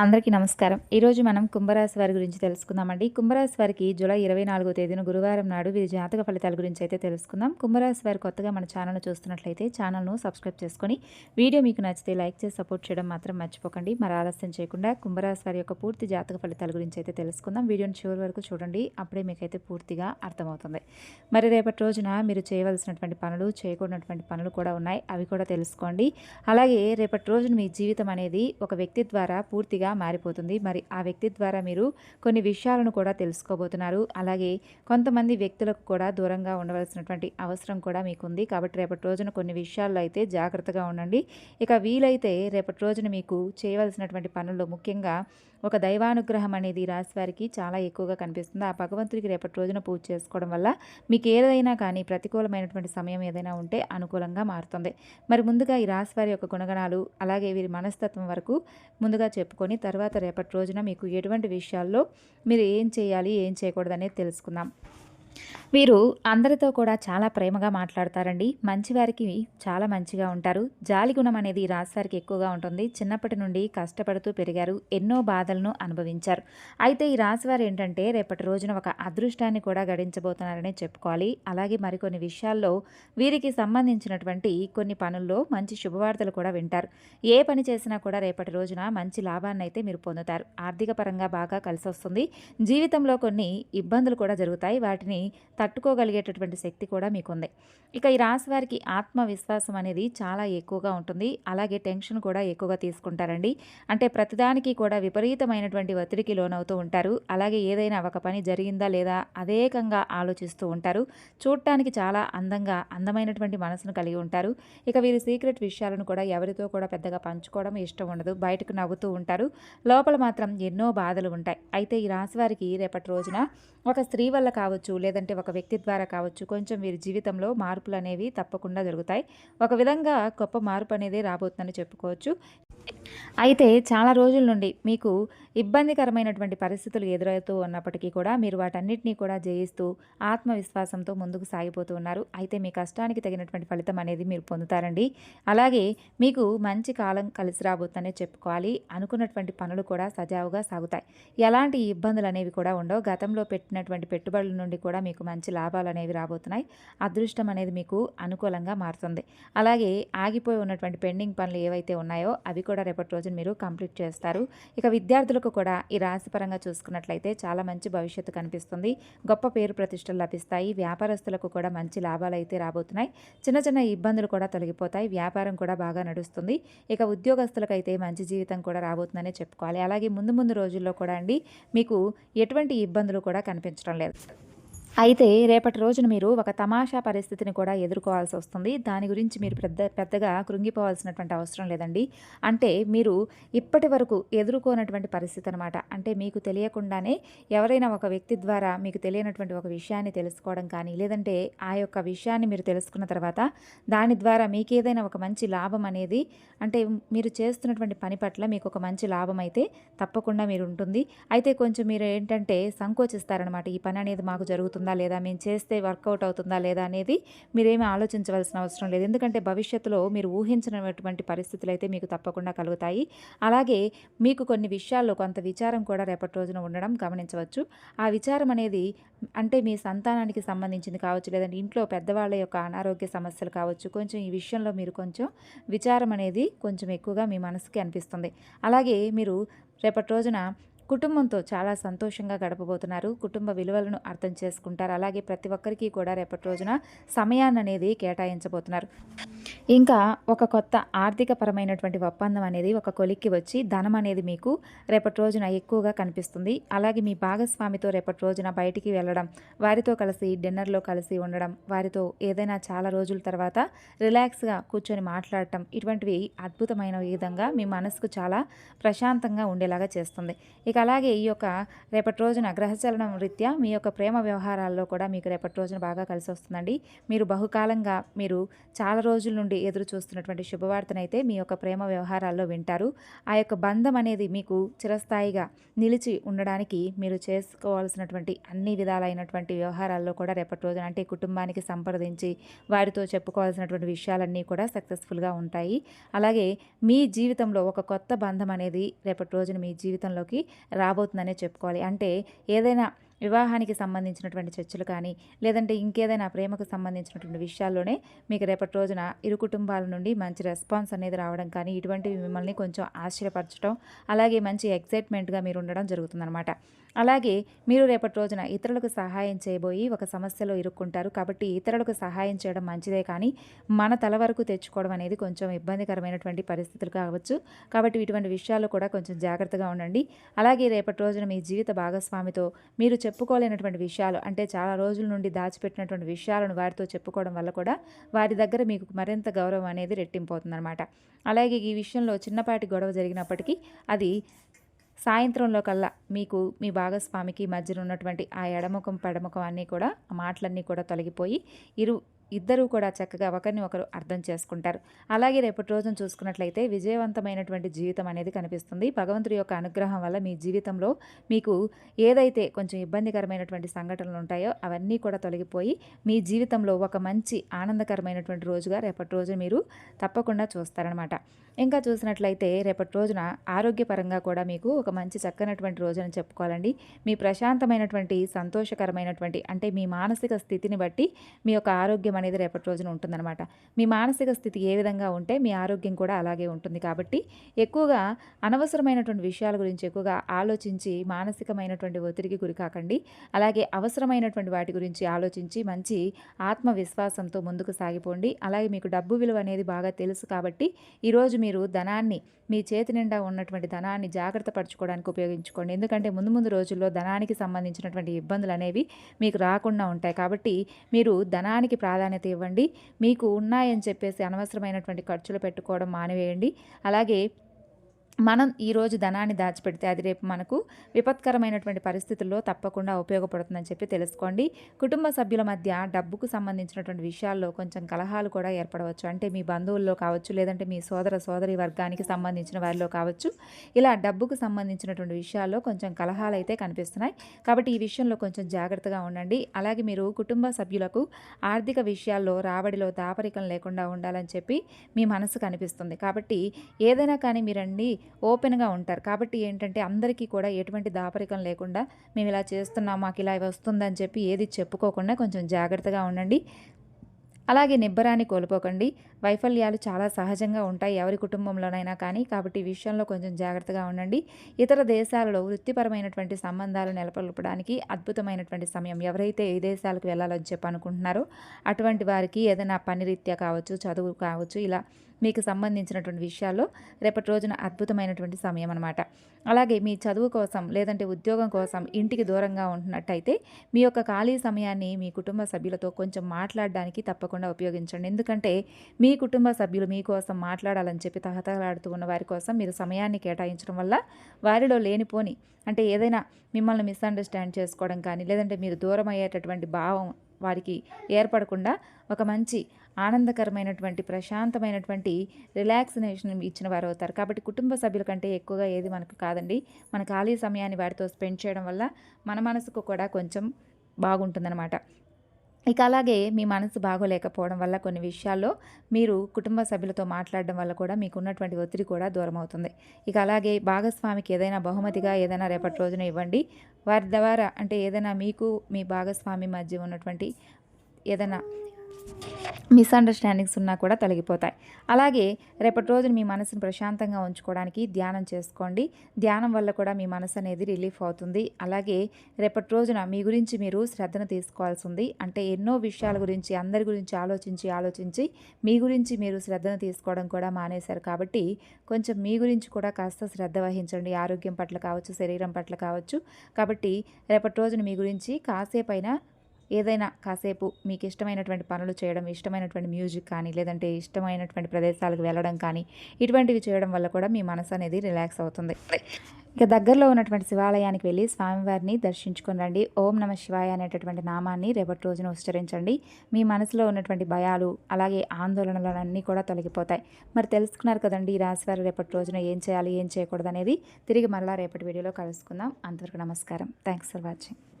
అందరికీ నమస్కారం. ఈరోజు మనం కుంభరాశి వారి గురించి తెలుసుకుందామండి. కుంభరాశి వారికి జూలై ఇరవై నాలుగో తేదీన గురువారం నాడు వీరి జాతక ఫలితాల గురించి అయితే తెలుసుకుందాం. కుంభరాశి వారు కొత్తగా మన ఛానల్ చూస్తున్నట్లయితే ఛానల్ను సబ్స్క్రైబ్ చేసుకొని వీడియో మీకు నచ్చితే లైక్ చేసి సపోర్ట్ చేయడం మాత్రం మర్చిపోకండి. మరి ఆలస్యం చేయకుండా కుంభరాశి వారి యొక్క పూర్తి జాతక ఫలితాల గురించి అయితే తెలుసుకుందాం. వీడియోని చివరి వరకు చూడండి. అప్పుడే మీకైతే పూర్తిగా అర్థమవుతుంది. మరి రేపటి రోజున మీరు చేయవలసినటువంటి పనులు చేయకూడనటువంటి పనులు కూడా ఉన్నాయి. అవి కూడా తెలుసుకోండి. అలాగే రేపటి రోజున మీ జీవితం అనేది ఒక వ్యక్తి ద్వారా పూర్తిగా మారిపోతుంది. మరి ఆ వ్యక్తి ద్వారా మీరు కొన్ని విషయాలను కూడా తెలుసుకోబోతున్నారు. అలాగే కొంతమంది వ్యక్తులకు కూడా దూరంగా ఉండవలసినటువంటి అవసరం కూడా మీకుంది. కాబట్టి రేపటి రోజున కొన్ని విషయాల్లో అయితే జాగ్రత్తగా ఉండండి. ఇక వీలైతే రేపటి రోజున మీకు చేయవలసినటువంటి పనుల్లో ముఖ్యంగా ఒక దైవానుగ్రహం అనేది ఈ రాశి వారికి చాలా ఎక్కువగా కనిపిస్తుంది. ఆ భగవంతుడికి రేపటి రోజున పూజ చేసుకోవడం వల్ల మీకు ఏదైనా కానీ ప్రతికూలమైనటువంటి సమయం ఏదైనా ఉంటే అనుకూలంగా మారుతుంది. మరి ముందుగా ఈ రాశి వారి యొక్క గుణగణాలు అలాగే వీరి మనస్తత్వం వరకు ముందుగా చెప్పుకొని తర్వాత రేపటి రోజున మీకు ఎటువంటి విషయాల్లో మీరు ఏం చేయాలి ఏం చేయకూడదు అనేది తెలుసుకుందాం. వీరు అందరితో కూడా చాలా ప్రేమగా మాట్లాడతారండి. మంచివారికి చాలా మంచిగా ఉంటారు. జాలి గుణం అనేది ఈ రాశివారికి ఎక్కువగా ఉంటుంది. చిన్నప్పటి నుండి కష్టపడుతూ పెరిగారు. ఎన్నో బాధలను అనుభవించారు. అయితే ఈ రాశివారు ఏంటంటే రేపటి రోజున ఒక అదృష్టాన్ని కూడా గడించబోతున్నారని చెప్పుకోవాలి. అలాగే మరికొన్ని విషయాల్లో వీరికి సంబంధించినటువంటి కొన్ని పనుల్లో మంచి శుభవార్తలు కూడా వింటారు. ఏ పని చేసినా కూడా రేపటి రోజున మంచి లాభాన్ని అయితే మీరు పొందుతారు. ఆర్థిక పరంగా బాగా కలిసి వస్తుంది జీవితంలో కొన్ని ఇబ్బందులు కూడా జరుగుతాయి. వాటిని తట్టుకోగలిగేటటువంటి శక్తి కూడా మీకుంది. ఇక ఈ రాశి వారికి ఆత్మవిశ్వాసం అనేది చాలా ఎక్కువగా ఉంటుంది. అలాగే టెన్షన్ కూడా ఎక్కువగా తీసుకుంటారండి. అంటే ప్రతిదానికి కూడా విపరీతమైనటువంటి ఒత్తిడికి లోనవుతూ ఉంటారు. అలాగే ఏదైనా ఒక పని జరిగిందా లేదా అదేకంగా ఆలోచిస్తూ ఉంటారు. చూడటానికి చాలా అందంగా అందమైనటువంటి మనసును కలిగి ఉంటారు. ఇక వీరి సీక్రెట్ విషయాలను కూడా ఎవరితో కూడా పెద్దగా పంచుకోవడం ఇష్టం ఉండదు. బయటకు నవ్వుతూ ఉంటారు. లోపల మాత్రం ఎన్నో బాధలు ఉంటాయి. అయితే ఈ రాశి వారికి రేపటి రోజున ఒక స్త్రీ వల్ల కావచ్చు లేదంటే ఒక వ్యక్తి ద్వారా కావచ్చు కొంచెం వీరి జీవితంలో మార్పులు అనేవి తప్పకుండా జరుగుతాయి. ఒక విధంగా గొప్ప మార్పు అనేది రాబోతుందని చెప్పుకోవచ్చు. అయితే చాలా రోజుల నుండి మీకు ఇబ్బందికరమైనటువంటి పరిస్థితులు ఎదురవుతూ ఉన్నప్పటికీ కూడా మీరు వాటన్నిటినీ కూడా జయిస్తూ ఆత్మవిశ్వాసంతో ముందుకు సాగిపోతూ ఉన్నారు. అయితే మీ కష్టానికి తగినటువంటి ఫలితం అనేది మీరు పొందుతారండి. అలాగే మీకు మంచి కాలం కలిసి రాబోతుందనే చెప్పుకోవాలి. అనుకున్నటువంటి పనులు కూడా సజావుగా సాగుతాయి. ఎలాంటి ఇబ్బందులు అనేవి కూడా ఉండవు. గతంలో పెట్టినటువంటి పెట్టుబడుల నుండి కూడా మీకు మంచి లాభాలు అనేవి రాబోతున్నాయి. అదృష్టం అనేది మీకు అనుకూలంగా మారుతుంది. అలాగే ఆగిపోయి ఉన్నటువంటి పెండింగ్ పనులు ఏవైతే ఉన్నాయో అవి కూడా రేపటి రోజున మీరు కంప్లీట్ చేస్తారు. ఇక విద్యార్థులకు కూడా ఈ రాశిపరంగా చూసుకున్నట్లయితే చాలా మంచి భవిష్యత్తు కనిపిస్తుంది. గొప్ప పేరు ప్రతిష్టలు లభిస్తాయి. వ్యాపారస్తులకు కూడా మంచి లాభాలు అయితే రాబోతున్నాయి. చిన్న చిన్న ఇబ్బందులు కూడా తొలగిపోతాయి. వ్యాపారం కూడా బాగా నడుస్తుంది. ఇక ఉద్యోగస్తులకైతే మంచి జీవితం కూడా రాబోతుందనే చెప్పుకోవాలి. అలాగే ముందు ముందు రోజుల్లో కూడా అండి మీకు ఎటువంటి ఇబ్బందులు కూడా కనిపించడం లేదు. అయితే రేపటి రోజున మీరు ఒక తమాషా పరిస్థితిని కూడా ఎదుర్కోవాల్సి వస్తుంది. దాని గురించి మీరు పెద్ద పెద్దగా కృంగిపోవాల్సినటువంటి అవసరం లేదండి. అంటే మీరు ఇప్పటి వరకు ఎదుర్కోనటువంటి పరిస్థితి అనమాట అంటే మీకు తెలియకుండానే ఎవరైనా ఒక వ్యక్తి ద్వారా మీకు తెలియనటువంటి ఒక విషయాన్ని తెలుసుకోవడం కానీ లేదంటే ఆ యొక్క విషయాన్ని మీరు తెలుసుకున్న తర్వాత దాని ద్వారా మీకు ఏదైనా ఒక మంచి లాభం అనేది అంటే మీరు చేస్తున్నటువంటి పని పట్ల మీకు ఒక మంచి లాభం అయితే తప్పకుండా మీరు ఉంటుంది. అయితే కొంచెం మీరు ఏంటంటే సంకోచిస్తారనమాట ఈ పని అనేది మాకు జరుగుతుంది లేదా? మేము చేస్తే వర్కౌట్ అవుతుందా లేదా అనేది మీరేమి ఆలోచించవలసిన అవసరం లేదు. ఎందుకంటే భవిష్యత్తులో మీరు ఊహించినటువంటి పరిస్థితులు అయితే మీకు తప్పకుండా కలుగుతాయి. అలాగే మీకు కొన్ని విషయాల్లో కొంత విచారం కూడా రేపటి రోజున ఉండడం గమనించవచ్చు. ఆ విచారం అనేది అంటే మీ సంతానానికి సంబంధించింది కావచ్చు లేదంటే ఇంట్లో పెద్దవాళ్ళ యొక్క అనారోగ్య సమస్యలు కావచ్చు కొంచెం ఈ విషయంలో మీరు కొంచెం విచారం అనేది కొంచెం ఎక్కువగా మీ మనసుకి అనిపిస్తుంది. అలాగే మీరు రేపటి రోజున కుటుంబంతో చాలా సంతోషంగా గడపబోతున్నారు. కుటుంబ విలువలను అర్థం చేసుకుంటారు. అలాగే ప్రతి ఒక్కరికి కూడా రేపటి రోజున సమయాన్ని అనేది కేటాయించబోతున్నారు. ఇంకా ఒక కొత్త ఆర్థిక పరమైనటువంటి ఒప్పందం అనేది ఒక కొలిక్కి వచ్చి ధనం అనేది మీకు రేపటి రోజున ఎక్కువగా కనిపిస్తుంది. అలాగే మీ భాగస్వామితో రేపటి రోజున బయటికి వెళ్ళడం వారితో కలిసి డిన్నర్లో కలిసి ఉండడం వారితో ఏదైనా చాలా రోజుల తర్వాత రిలాక్స్గా కూర్చొని మాట్లాడటం ఇటువంటివి అద్భుతమైన విధంగా మీ మనసుకు చాలా ప్రశాంతంగా ఉండేలాగా చేస్తుంది. ఇక అలాగే ఈ యొక్క రేపటి రోజున గ్రహచలనం రీత్యా మీ యొక్క ప్రేమ వ్యవహారాల్లో కూడా మీకు రేపటి రోజున బాగా కలిసి వస్తుందండి. మీరు బహుకాలంగా మీరు చాలా రోజుల నుండి ఎదురు చూస్తున్నటువంటి శుభవార్తనైతే మీ యొక్క ప్రేమ వ్యవహారాల్లో వింటారు. ఆ యొక్క బంధం అనేది మీకు చిరస్థాయిగా నిలిచి ఉండడానికి మీరు చేసుకోవాల్సినటువంటి అన్ని విధాలైనటువంటి వ్యవహారాల్లో కూడా రేపటి రోజున అంటే కుటుంబానికి సంప్రదించి వారితో చెప్పుకోవాల్సినటువంటి విషయాలన్నీ కూడా సక్సెస్ఫుల్గా ఉంటాయి. అలాగే మీ జీవితంలో ఒక కొత్త బంధం అనేది రేపటి రోజున మీ జీవితంలోకి రాబోతుందనే చెప్పుకోవాలి. అంటే ఏదైనా వివాహానికి సంబంధించినటువంటి చర్చలు కానీ లేదంటే ఇంకేదైనా ప్రేమకు సంబంధించినటువంటి విషయాల్లోనే మీకు రేపటి రోజున ఇరు కుటుంబాల నుండి మంచి రెస్పాన్స్ అనేది రావడం కానీ ఇటువంటివి మిమ్మల్ని కొంచెం ఆశ్చర్యపరచడం అలాగే మంచి ఎక్సైట్మెంట్గా మీరు ఉండడం జరుగుతుందన్నమాట. అలాగే మీరు రేపటి రోజున ఇతరులకు సహాయం చేయబోయి ఒక సమస్యలో ఇరుక్కుంటారు. కాబట్టి ఇతరులకు సహాయం చేయడం మంచిదే కానీ మన తల వరకు తెచ్చుకోవడం అనేది కొంచెం ఇబ్బందికరమైనటువంటి పరిస్థితులు కావచ్చు. కాబట్టి ఇటువంటి విషయాల్లో కూడా కొంచెం జాగ్రత్తగా ఉండండి. అలాగే రేపటి రోజున మీ జీవిత భాగస్వామితో మీరు చెప్పుకోలేనటువంటి విషయాలు అంటే చాలా రోజుల నుండి దాచిపెట్టినటువంటి విషయాలను వారితో చెప్పుకోవడం వల్ల కూడా వారి దగ్గర మీకు మరింత గౌరవం అనేది రెట్టింపోతుందన్నమాట అలాగే ఈ విషయంలో చిన్నపాటి గొడవ జరిగినప్పటికీ అది సాయంత్రంలో కల్లా మీకు మీ భాగస్వామికి మధ్యన ఉన్నటువంటి ఆ ఎడముఖం పెడముఖం అన్నీ కూడా ఆ మాటలన్నీ కూడా తొలగిపోయి ఇరు ఇద్దరూ కూడా చక్కగా ఒకరిని ఒకరు అర్థం చేసుకుంటారు. అలాగే రేపటి రోజున చూసుకున్నట్లయితే విజయవంతమైనటువంటి జీవితం అనేది కనిపిస్తుంది. భగవంతుడి యొక్క అనుగ్రహం వల్ల మీ జీవితంలో మీకు ఏదైతే కొంచెం ఇబ్బందికరమైనటువంటి సంఘటనలు ఉంటాయో అవన్నీ కూడా తొలగిపోయి మీ జీవితంలో ఒక మంచి ఆనందకరమైనటువంటి రోజుగా రేపటి రోజు మీరు తప్పకుండా చూస్తారనమాట. ఇంకా చూసినట్లయితే రేపటి రోజున ఆరోగ్యపరంగా కూడా మీకు ఒక మంచి చక్కనటువంటి రోజుని చెప్పుకోవాలండి. మీ ప్రశాంతమైనటువంటి సంతోషకరమైనటువంటి అంటే మీ మానసిక స్థితిని బట్టి మీ యొక్క ఆరోగ్యం అనేది రేపటి రోజున ఉంటుందన్నమాట. మీ మానసిక స్థితి ఏ విధంగా ఉంటే మీ ఆరోగ్యం కూడా అలాగే ఉంటుంది. కాబట్టి ఎక్కువగా అనవసరమైనటువంటి విషయాల గురించి ఎక్కువగా ఆలోచించి మానసికమైనటువంటి ఒత్తిడికి గురికాకండి అలాగే అవసరమైనటువంటి వాటి గురించి ఆలోచించి మంచి ఆత్మవిశ్వాసంతో ముందుకు సాగిపోండి. అలాగే మీకు డబ్బు విలువ అనేది బాగా తెలుసు కాబట్టి ఈరోజు మీరు ధనాన్ని మీ చేతి నిండా ఉన్నటువంటి ధనాన్ని జాగ్రత్త పరచుకోవడానికి ఉపయోగించుకోండి. ఎందుకంటే ముందు ముందు రోజుల్లో ధనానికి సంబంధించినటువంటి ఇబ్బందులు అనేవి మీకు రాకుండా ఉంటాయి. కాబట్టి మీరు ధనానికి ప్రాధాన్యత ఇవ్వండి. మీకు ఉన్నాయని చెప్పేసి అనవసరమైనటువంటి ఖర్చులు పెట్టుకోవడం మానివేయండి. అలాగే మనం ఈరోజు ధనాన్ని దాచిపెడితే అది రేపు మనకు విపత్కరమైనటువంటి పరిస్థితుల్లో తప్పకుండా ఉపయోగపడుతుందని చెప్పి తెలుసుకోండి. కుటుంబ సభ్యుల మధ్య డబ్బుకు సంబంధించినటువంటి విషయాల్లో కొంచెం కలహాలు కూడా ఏర్పడవచ్చు. అంటే మీ బంధువుల్లో కావచ్చు లేదంటే మీ సోదర సోదరి వర్గానికి సంబంధించిన వారిలో కావచ్చు. ఇలా డబ్బుకు సంబంధించినటువంటి విషయాల్లో కొంచెం కలహాలు అయితే కనిపిస్తున్నాయి. కాబట్టి ఈ విషయంలో కొంచెం జాగ్రత్తగా ఉండండి. అలాగే మీరు కుటుంబ సభ్యులకు ఆర్థిక విషయాల్లో రాబడిలో దాపరికం లేకుండా ఉండాలని చెప్పి మీ మనసు కనిపిస్తుంది. కాబట్టి ఏదైనా కానీ మీరండి ఓపెన్గా ఉంటారు. కాబట్టి ఏంటంటే అందరికీ కూడా ఎటువంటి దాపరికం లేకుండా మేము ఇలా చేస్తున్నాం మాకు ఇలా వస్తుందని చెప్పి ఏది చెప్పుకోకుండా కొంచెం జాగ్రత్తగా ఉండండి. అలాగే నిబ్బరాన్ని కోల్పోకండి. వైఫల్యాలు చాలా సహజంగా ఉంటాయి ఎవరి కుటుంబంలోనైనా కానీ. కాబట్టి ఈ విషయంలో కొంచెం జాగ్రత్తగా ఉండండి. ఇతర దేశాలలో వృత్తిపరమైనటువంటి సంబంధాలు నెలకొల్పడానికి అద్భుతమైనటువంటి సమయం. ఎవరైతే ఏ దేశాలకు వెళ్ళాలని చెప్పి అనుకుంటున్నారో అటువంటి వారికి ఏదైనా పని రీత్యా కావచ్చు చదువు కావచ్చు ఇలా మీకు సంబంధించినటువంటి విషయాల్లో రేపటి రోజున అద్భుతమైనటువంటి సమయం అనమాట అలాగే మీ చదువు కోసం లేదంటే ఉద్యోగం కోసం ఇంటికి దూరంగా ఉంటున్నట్టయితే మీ యొక్క ఖాళీ సమయాన్ని మీ కుటుంబ సభ్యులతో కొంచెం మాట్లాడడానికి తప్పకుండా ఉపయోగించండి. ఎందుకంటే మీ కుటుంబ సభ్యులు మీకోసం మాట్లాడాలని చెప్పి తహతలాడుతూ ఉన్న వారి కోసం మీరు సమయాన్ని కేటాయించడం వల్ల వారిలో లేనిపోని అంటే ఏదైనా మిమ్మల్ని మిస్అండర్స్టాండ్ చేసుకోవడం కానీ లేదంటే మీరు దూరం అయ్యేటటువంటి భావం వారికి ఏర్పడకుండా ఒక మంచి ఆనందకరమైనటువంటి ప్రశాంతమైనటువంటి రిలాక్సినేషన్ ఇచ్చిన వారు అవుతారు. కాబట్టి కుటుంబ సభ్యుల కంటే ఎక్కువగా ఏది మనకు కాదండి. మన ఖాళీ సమయాన్ని వారితో స్పెండ్ చేయడం వల్ల మన మనసుకు కూడా కొంచెం బాగుంటుందన్నమాట. ఇక అలాగే మీ మనసు బాగోలేకపోవడం వల్ల కొన్ని విషయాల్లో మీరు కుటుంబ సభ్యులతో మాట్లాడడం వల్ల కూడా మీకు ఉన్నటువంటి ఒత్తిడి కూడా దూరం అవుతుంది ఇక అలాగే భాగస్వామికి ఏదైనా బహుమతిగా ఏదైనా రేపటి రోజున ఇవ్వండి. వారి ద్వారా అంటే ఏదైనా మీకు మీ భాగస్వామి మధ్య ఉన్నటువంటి ఏదైనా మిస్అండర్స్టాండింగ్స్ ఉన్నా కూడా తొలగిపోతాయి. అలాగే రేపటి రోజున మీ మనసును ప్రశాంతంగా ఉంచుకోవడానికి ధ్యానం చేసుకోండి. ధ్యానం వల్ల కూడా మీ మనసు అనేది రిలీఫ్ అవుతుంది. అలాగే రేపటి రోజున మీ గురించి మీరు శ్రద్ధను తీసుకోవాల్సి ఉంది. అంటే ఎన్నో విషయాల గురించి అందరి గురించి ఆలోచించి ఆలోచించి మీ గురించి మీరు శ్రద్ధను తీసుకోవడం కూడా మానేశారు కాబట్టి కొంచెం మీ గురించి కూడా కాస్త శ్రద్ధ వహించండి. ఆరోగ్యం పట్ల కావచ్చు శరీరం పట్ల కావచ్చు. కాబట్టి రేపటి రోజున మీ గురించి కాసేపైనా ఏదైనా కాసేపు మీకు ఇష్టమైనటువంటి పనులు చేయడం ఇష్టమైనటువంటి మ్యూజిక్ కానీ లేదంటే ఇష్టమైనటువంటి ప్రదేశాలకు వెళ్ళడం కానీ ఇటువంటివి చేయడం వల్ల కూడా మీ మనసు అనేది రిలాక్స్ అవుతుంది. ఇక దగ్గరలో ఉన్నటువంటి శివాలయానికి వెళ్ళి స్వామివారిని దర్శించుకుని రండి. ఓం నమ శివాయ అనేటటువంటి నామాన్ని రేపటి రోజున ఉచ్చరించండి. మీ మనసులో ఉన్నటువంటి భయాలు అలాగే ఆందోళనలు అన్నీ కూడా తొలగిపోతాయి. మరి తెలుసుకున్నారు కదండి ఈ రాశివారు రేపటి రోజున ఏం చేయాలి ఏం చేయకూడదు అనేది. తిరిగి మరలా రేపటి వీడియోలో కలుసుకుందాం. అంతవరకు నమస్కారం. Thanks for watching